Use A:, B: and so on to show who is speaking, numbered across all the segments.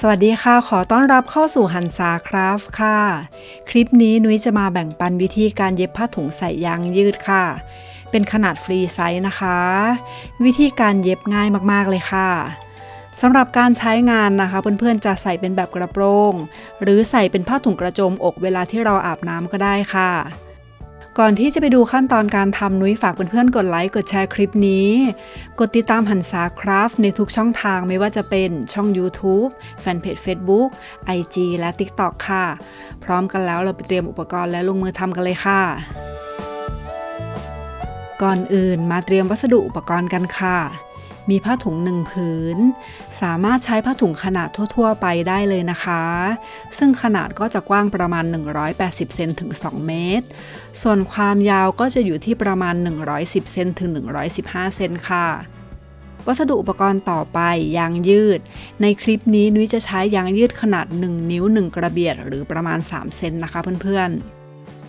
A: สวัสดีค่ะ ขอต้อนรับเข้าสู่หันษาคราฟค่ะ คลิปนี้นุ้ยจะมาแบ่งปันวิธีการเย็บผ้าถุงใส่ยางยืดค่ะ เป็นขนาดฟรีไซส์นะคะ วิธีการเย็บง่ายมากๆเลยค่ะสำหรับการใช้งานนะคะ เพื่อนๆจะใส่เป็นแบบกระโปรง หรือใส่เป็นผ้าถุงกระโจมอกเวลาที่เราอาบน้ำก็ได้ค่ะ ก่อนที่จะไปดูขั้นตอนการทำนุ้ยฝากเพื่อนๆกดไลค์กดแชร์คลิปนี้ กดติดตามหันษาคราฟในทุกช่องทางไม่ว่าจะเป็นช่อง YouTube แฟนเพจ Facebook IG และ TikTok ค่ะ พร้อมกันแล้วเราไปเตรียมอุปกรณ์และลงมือทำกันเลยค่ะ ก่อนอื่นมาเตรียมวัสดุอุปกรณ์กันค่ะ มีผ้าถุงหนึ่งผืน สามารถใช้ผ้าถุงขนาดทั่ว ๆ ไปได้เลยนะคะ ซึ่งขนาดก็จะกว้างประมาณ 180 เซนถึง 2 เมตร ส่วนความยาวก็จะอยู่ที่ประมาณ 110 เซนถึง 115 เซนค่ะ วัสดุอุปกรณ์ต่อไปยางยืด ในคลิปนี้นุ้ยจะใช้ยางยืดขนาด 1 นิ้ว 1 กระเบียดหรือประมาณ 3 เซนนะคะเพื่อน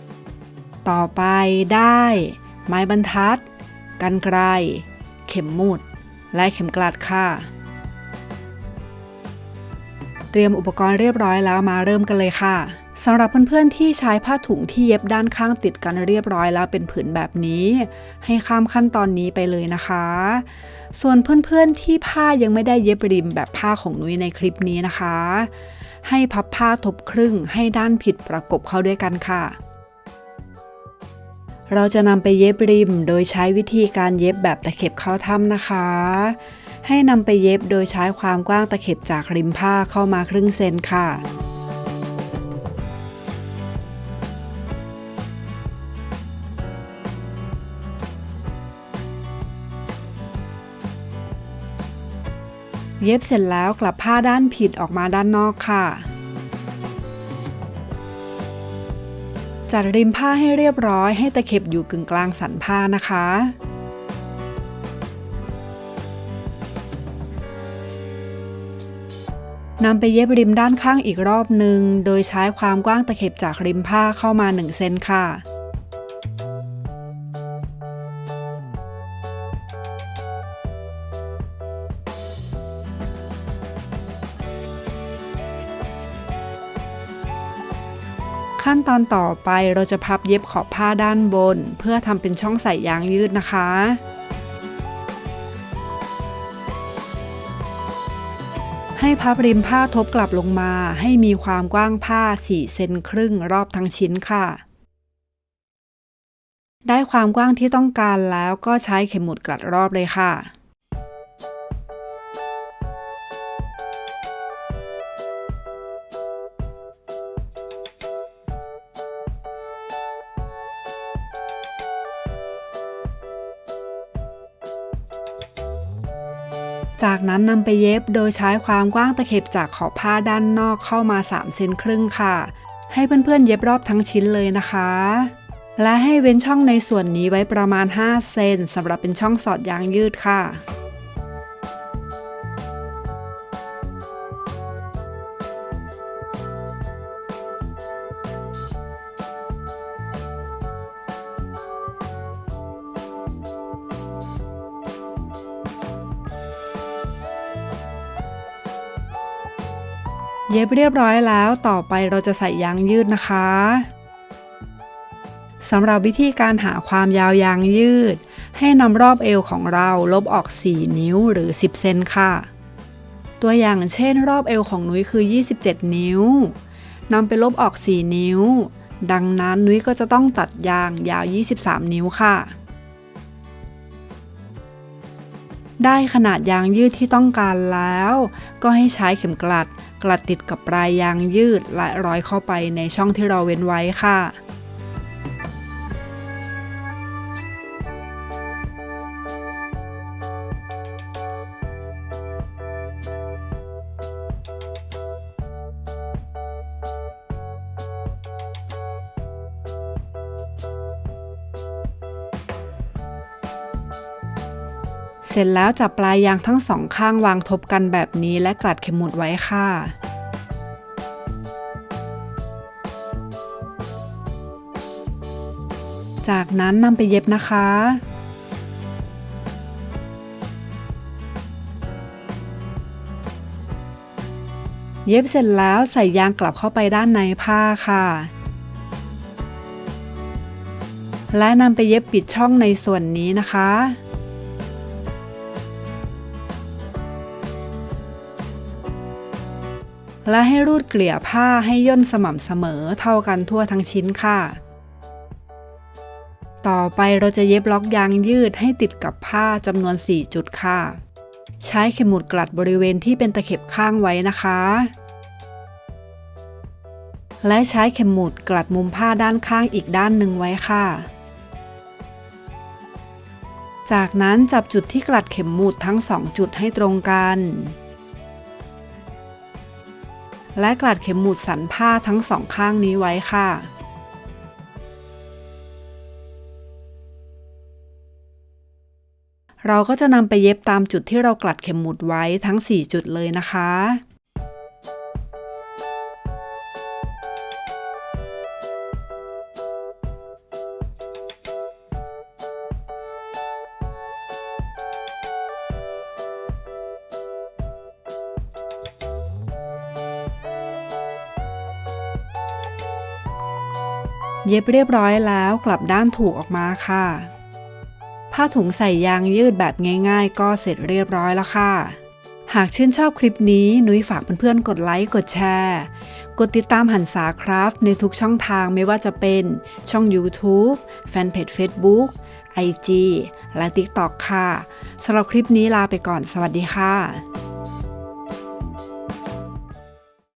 A: ๆ ต่อไปได้ ไม้บรรทัด กันไกรเข็มมุด และเข็มกลัดค่ะ เตรียมอุปกรณ์เรียบร้อยแล้วมาเริ่มกันเลยค่ะสำหรับเพื่อนๆที่ใช้ผ้าถุงที่เย็บด้านข้างติดกันเรียบร้อยแล้วเป็นผืนแบบนี้ ให้ข้ามขั้นตอนนี้ไปเลยนะคะ ส่วนเพื่อนๆที่ผ้ายังไม่ได้เย็บริมแบบผ้าของนุ้ยในคลิปนี้นะคะ ให้พับผ้าทบครึ่งให้ด้านผิดประกบเข้าด้วยกันค่ะ เราจะนำไปเย็บริม โดยใช้วิธีการเย็บแบบตะเข็บเข้าถ้ำนะคะ ให้นำไปเย็บโดยใช้ความกว้างตะเข็บจากริมผ้าเข้ามาครึ่งเซนค่ะเย็บเสร็จแล้วกลับผ้าด้านผิดออกมาด้านนอกค่ะ จัดริมผ้าให้เรียบร้อยให้ตะเข็บอยู่กึ่งกลางสันผ้านะคะ นำไปเย็บริมด้านข้างอีกรอบหนึ่ง โดยใช้ความกว้างตะเข็บจากริมผ้าเข้ามา 1 เซนค่ะ ขั้นตอนต่อไปเราจะพับเย็บขอบผ้าด้านบน เพื่อทำเป็นช่องใส่ยางยืดนะคะให้พับริมผ้าทบกลับลงมา ให้มีความกว้างผ้า 4 เซนครึ่งรอบทั้งชิ้นค่ะ ได้ความกว้างที่ต้องการแล้วก็ใช้เข็มหมุดกลัดรอบเลยค่ะ จากนั้นนำไปเย็บโดยใช้ความกว้างตะเข็บจากขอบผ้าด้านนอกเข้ามา 3 เซนครึ่งค่ะ ให้เพื่อนๆเย็บรอบทั้งชิ้นเลยนะคะ และให้เว้นช่องในส่วนนี้ไว้ประมาณ 5 เซนสำหรับเป็นช่องสอดยางยืดค่ะ เย็บเรียบร้อยแล้วต่อไปเราจะใส่ยางยืดนะคะสำหรับวิธีการหาความยาวยางยืด ให้นำรอบเอวของเราลบออก 4 นิ้วหรือ 10 เซนค่ะ ตัวอย่างเช่น รอบเอวของนุ้ยคือ 27 นิ้วนำไปลบออก 4 นิ้ว ดังนั้นนุ้ยก็จะต้องตัดยางยาว 23 นิ้วค่ะ ได้ขนาดยางยืดที่ต้องการแล้ว ก็ให้ใช้เข็มกลัด กลัดติดกับปลายยางยืดและร้อยเข้าไปในช่องที่เราเว้นไว้ค่ะ ร็จแล้วจับปลายยางทั้งสองข้างวางทบกันแบบนี้และกลัดเข็มหมุดไว้ค่ะ จากนั้นนำไปเย็บนะคะเย็บเสร็จแล้วใส่ยางกลับเข้าไปด้านในผ้าค่ะ และนำไปเย็บปิดช่องในส่วนนี้นะคะ และให้รูดเกลี่ยผ้าให้ย่นสม่ำเสมอเท่ากันทั่วทั้งชิ้นค่ะ ต่อไปเราจะเย็บล็อกยางยืดให้ติดกับผ้าจำนวน 4 จุดค่ะ ใช้เข็มหมุดกลัดบริเวณที่เป็นตะเข็บข้างไว้นะคะ และใช้เข็มหมุดกลัดมุมผ้าด้านข้างอีกด้านหนึ่งไว้ค่ะจากนั้นจับจุดที่กลัดเข็มหมุดทั้งสองจุดให้ตรงกัน และกลัดเข็มหมุดสันผ้าทั้งสองข้างนี้ไว้ค่ะ เราก็จะนำไปเย็บตามจุดที่เรากลัดเข็มหมุดไว้ทั้ง 4 จุดเลยนะคะ เย็บเรียบร้อยแล้วกลับด้านถูกออกมาค่ะ ผ้าถุงใส่ยางยืดแบบง่าย ๆ ก็เสร็จเรียบร้อยแล้วค่ะ หากชื่นชอบคลิปนี้นุ้ยฝากเพื่อนๆกดไลค์กดแชร์กดติดตามหันษาคราฟในทุกช่องทางไม่ว่าจะเป็นช่อง YouTube แฟนเพจ Facebook IG และ TikTok ค่ะสำหรับคลิปนี้ลาไปก่อนสวัสดีค่ะ